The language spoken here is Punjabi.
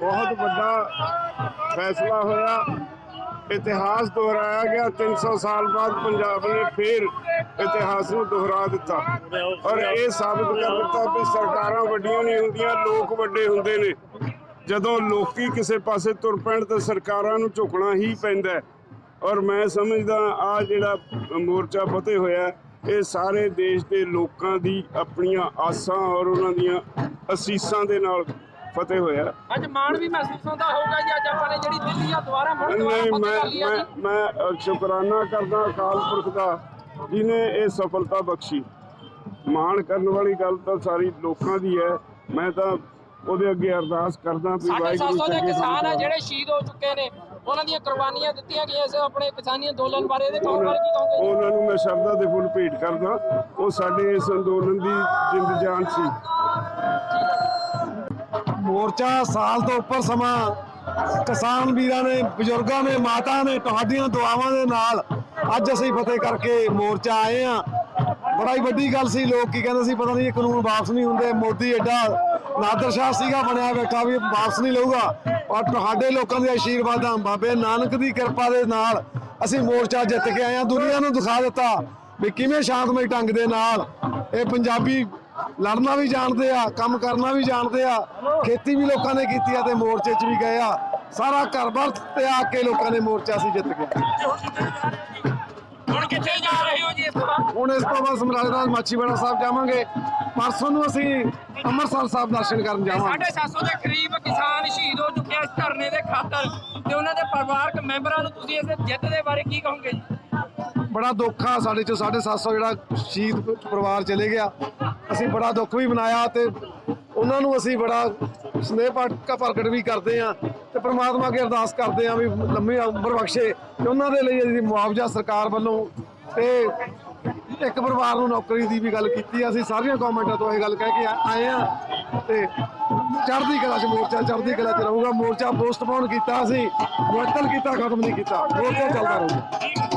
ਬਹੁਤ ਵੱਡਾ ਫੈਸਲਾ ਹੋਇਆ। ਇਤਿਹਾਸ ਦੁਹਰਾਇਆ ਗਿਆ। 300 ਸਾਲ ਬਾਅਦ ਪੰਜਾਬ ਨੇ ਫਿਰ ਇਤਿਹਾਸ ਨੂੰ ਦੁਹਰਾ ਦਿੱਤਾ। ਔਰ ਇਹ ਸਾਬਤ ਕਰ ਦਿੱਤਾ ਵੀ ਸਰਕਾਰਾਂ ਵੱਡੀਆਂ ਨਹੀਂ ਹੁੰਦੀਆਂ, ਲੋਕ ਵੱਡੇ ਹੁੰਦੇ ਨੇ। ਜਦੋਂ ਲੋਕੀ ਕਿਸੇ ਪਾਸੇ ਤੁਰ ਪੈਣ ਤਾਂ ਸਰਕਾਰਾਂ ਨੂੰ ਝੁਕਣਾ ਹੀ ਪੈਂਦਾ ਔਰ ਮੈਂ ਸਮਝਦਾ ਆ ਜਿਹੜਾ ਮੋਰਚਾ ਫਤਿਹ ਹੋਇਆ, ਇਹ ਸਾਰੇ ਦੇਸ਼ ਦੇ ਲੋਕਾਂ ਦੀ ਆਪਣੀਆਂ ਆਸਾਂ ਔਰ ਉਹਨਾਂ ਦੀਆਂ ਅਸੀਸਾਂ ਦੇ ਨਾਲ ਫਤਿਹ ਹੋਇਆ। ਅੱਜ ਮਾਣ ਵੀ ਮਹਿਸੂਸ ਹੁੰਦਾ ਹੋਊਗਾ ਜੀ ਅੱਜ ਆਪਾਂ ਨੇ ਜਿਹੜੀ ਦਿੱਲੀ ਆ ਦੁਬਾਰਾ ਮੁੜ ਦੁਬਾਰਾ ਨਹੀਂ ਫਤਿਹ ਮੈਂ ਕਰ ਲਈ ਆ ਮੈਂ ਜੀ। ਮੈਂ ਅ, ਸ਼ੁਕਰਾਨਾ ਕਰਦਾ ਅਕਾਲ ਪੁਰਖ ਦਾ ਜਿਨੇ ਇਹ ਸਫਲਤਾ ਬਖਸ਼ੀ। ਮਾਣ ਕਰਨ ਵਾਲੀ ਗੱਲ ਤਾਂ ਸਾਰੀ ਲੋਕਾਂ ਦੀ ਹੈ। ਮੈਂ ਤਾਂ ਉਹਦੇ ਅੱਗੇ ਅਰਦਾਸ ਕਰਦਾ ਵੀ ਸਾਡੇ ਵਾਹਿਗੁਰੂ 700 ਦੇ ਚੰਗੇ ਕਿਸਾਨ ਆ ਜਿਹੜੇ ਸ਼ਹੀਦ ਹੋ ਚੁੱਕੇ ਨੇ ਉਹਨਾਂ ਦੀਆਂ ਕੁਰਬਾਨੀਆਂ ਦਿੱਤੀਆਂ ਗਈਆਂ ਇਸ ਆਪਣੇ ਕਿਸਾਨੀ ਅੰਦੋਲਨ ਬਾਰੇ ਇਹਦੇ ਕੌਣ ਬਾਰੇ ਕੀ ਕਹੋਗੇ? ਜੀ? ਉਹਨਾਂ ਨੂੰ ਮੈਂ ਸ਼ਰਧਾ ਦੇ ਫੁੱਲ ਭੇਟ ਕਰਦਾ। ਉਹ ਸਾਡੇ ਇਸ ਅੰਦੋਲਨ ਦੀ ਜਿੰਦ ਜਾਨ ਸੀ। ਮੋਰਚਾ ਸਾਲ ਤੋਂ ਉੱਪਰ ਸਮਾਂ ਕਿਸਾਨ ਵੀਰਾਂ ਨੇ, ਬਜ਼ੁਰਗਾਂ ਨੇ ਮਾਤਾ ਨੇ, ਤੁਹਾਡੀਆਂ ਦੁਆਵਾਂ ਦੇ ਨਾਲ ਅੱਜ ਅਸੀਂ ਫਤਿਹ ਕਰਕੇ ਮੋਰਚਾ ਆਏ ਆ ਬੜਾ ਹੀ ਵੱਡੀ ਗੱਲ ਸੀ, ਲੋਕ ਕੀ ਕਹਿੰਦੇ ਸੀ, ਪਤਾ ਨਹੀਂ ਇਹ ਕਾਨੂੰਨ ਵਾਪਸ ਨਹੀਂ ਹੁੰਦੇ, ਮੋਦੀ ਐਡਾ ਨਾਦਰ ਸ਼ਾਹ ਸੀਗਾ ਬਣਿਆ, ਬੈਠਾ ਵੀ ਵਾਪਸ ਨਹੀਂ ਲਊਗਾ। ਔਰ ਤੁਹਾਡੇ ਲੋਕਾਂ ਦੇ ਆਸ਼ੀਰਵਾਦਾਂ ਬਾਬੇ ਨਾਨਕ ਦੀ ਕਿਰਪਾ ਦੇ ਨਾਲ ਅਸੀਂ ਮੋਰਚਾ ਜਿੱਤ ਕੇ ਆਏ ਆ ਦੁਨੀਆ ਨੂੰ ਦਿਖਾ ਦਿੱਤਾ ਵੀ ਕਿਵੇਂ ਸ਼ਾਂਤਮਈ ਢੰਗ ਦੇ ਨਾਲ ਇਹ ਪੰਜਾਬੀ ਲੜਨਾ ਵੀ ਜਾਣਦੇ ਆ ਕੰਮ ਕਰਨਾ ਵੀ ਜਾਣਦੇ ਆ। ਖੇਤੀ ਵੀ ਲੋਕਾਂ ਨੇ ਕੀਤੀ ਆ ਤੇ ਮੋਰਚੇ 'ਚ ਵੀ ਗਏ ਆ। ਸਾਰਾ ਘਰ-ਬਾਰ ਤੇ ਆ ਕੇ ਲੋਕਾਂ ਨੇ ਮੋਰਚਾ ਸੀ ਜਿੱਤ ਗਿਆ। ਹੁਣ ਕਿੱਥੇ ਜਾ ਰਹੇ ਹੋ ਜੀ ਇਸ ਤੋਂ ਬਾਅਦ? ਹੁਣ ਇਸ ਤੋਂ ਬਾਅਦ ਸਮਰਾਲੇ ਦਾ ਮਾਛੀਵਾੜਾ ਸਾਹਿਬ ਜਾਵਾਂਗੇ। ਪਰਸੋਂ ਨੂੰ ਅਸੀਂ ਅੰਮ੍ਰਿਤਸਰ ਸਾਹਿਬ ਦਰਸ਼ਨ ਕਰਨ ਜਾਵਾਂਗੇ। 750 ਦੇ ਕਰੀਬ ਕਿਸਾਨ ਸ਼ਹੀਦ ਹੋ ਚੁੱਕੇ ਇਸ ਧਰਨੇ ਦੇ ਖਾਤਰ ਤੇ ਉਹਨਾਂ ਦੇ ਪਰਿਵਾਰਕ ਮੈਂਬਰਾਂ ਨੂੰ ਤੁਸੀਂ ਇਸ ਜਿੱਤ ਦੇ ਬਾਰੇ ਕੀ ਕਹੋਗੇ ਜੀ? ਬੜਾ ਦੁੱਖ ਆ, ਸਾਡੇ ਚੋਂ 750 ਜਿਹੜਾ ਸ਼ਹੀਦ ਪਰਿਵਾਰ ਚਲੇ ਗਿਆ। ਅਸੀਂ ਬੜਾ ਦੁੱਖ ਵੀ ਮਨਾਇਆ ਤੇ ਉਹਨਾਂ ਨੂੰ ਅਸੀਂ ਬੜਾ ਸਨੇਹ ਪਾਟਕਾ ਪ੍ਰਗਟ ਵੀ ਕਰਦੇ ਆ ਤੇ ਪ੍ਰਮਾਤਮਾ ਅੱਗੇ ਅਰਦਾਸ ਕਰਦੇ ਆ ਵੀ ਲੰਮੀ ਉਮਰ ਬਖਸ਼ੇ ਤੇ ਉਹਨਾਂ ਦੇ ਲਈ ਅਸੀਂ ਮੁਆਵਜ਼ਾ ਸਰਕਾਰ ਵੱਲੋਂ ਤੇ ਇੱਕ ਪਰਿਵਾਰ ਨੂੰ ਨੌਕਰੀ ਦੀ ਵੀ ਗੱਲ ਕੀਤੀ ਅਸੀਂ ਸਾਰੀਆਂ ਗਵਰਨਮੈਂਟਾਂ ਤੋਂ ਇਹ ਗੱਲ ਕਹਿ ਕੇ ਆਏ ਆ ਤੇ ਚੜ੍ਹਦੀ ਕਲਾ ਚ ਮੋਰਚਾ, ਚੜ੍ਹਦੀ ਕਲਾ ਚ ਰਹੂਗਾ। ਮੋਰਚਾ ਪੋਸਟਪੋਨ ਕੀਤਾ ਅਸੀਂ, ਮੁਅੱਤਲ ਕੀਤਾ, ਖਤਮ ਨਹੀਂ ਕੀਤਾ। ਮੋਰਚਾ ਚੱਲਦਾ ਰਹੂਗਾ।